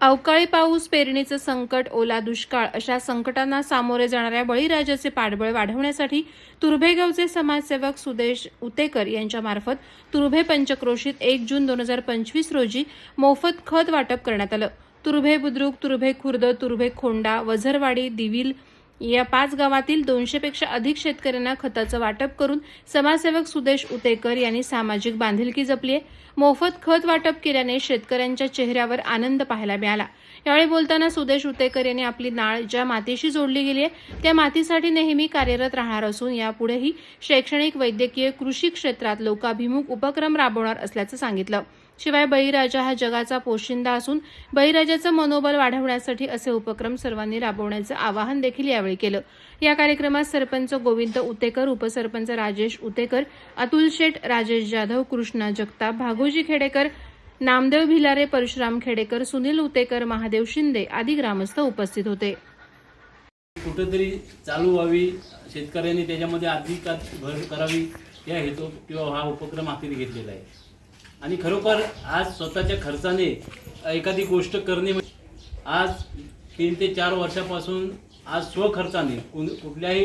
अवकाळी पाऊस पेरणीचं संकट ओला दुष्काळ अशा संकटांना सामोरे जाणाऱ्या बळीराजाचे पाठबळ वाढवण्यासाठी तुर्भे गावचे समाजसेवक सुदेश उतेकर यांच्यामार्फत तुर्भे पंचक्रोशीत एक जून दोन हजार पंचवीस रोजी मोफत खत वाटप करण्यात आलं. तुर्भे बुद्रुक तुर्भे खुर्द तुर्भे खोंडा वझरवाडी दिविल या पाच गावातील दोनशेपेक्षा अधिक शेतकऱ्यांना खताचं वाटप करून समाजसेवक सुदेश उतेकर यांनी सामाजिक बांधिलकी जपली आहे. मोफत खत वाटप केल्याने शेतकऱ्यांच्या चेहऱ्यावर आनंद पाहायला मिळाला. यावेळी बोलताना सुदेश उतेकर यांनी आपली नाळ ज्या मातीशी जोडली गेली आहे त्या मातीसाठी नेहमी कार्यरत राहणार असून यापुढेही शैक्षणिक वैद्यकीय कृषी क्षेत्रात लोकाभिमुख उपक्रम राबवणार असल्याचं सांगितलं. शिवाय बळीराजा हा जगाचा पोशिंदा असून बळीराजाचं मनोबल वाढवण्यासाठी असे उपक्रम सर्वांनी राबवण्याचं आवाहन देखील यावेळी केलं. या कार्यक्रमात सरपंच गोविंद उतेकर उपसरपंच राजेश उतेकर अतुल शेठ राजेश जाधव कृष्णा जगताप भागोजी खेडेकर नामदेव भिलारे परशुराम खेडेकर सुनील उतेकर महादेव शिंदे आदी ग्रामस्थ उपस्थित होते. कुठेतरी चालू व्हावी शेतकऱ्यांनी त्याच्यामध्ये अधिक भर करावी या हेतू किंवा हा उपक्रम हाती घेतलेला आहे. आणि खरोखर आज स्वतःच्या खर्चाने एखादी गोष्ट करणे म्हणजे आज तीन ते चार वर्षापासून आज स्वखर्चाने कुण- कुठल्याही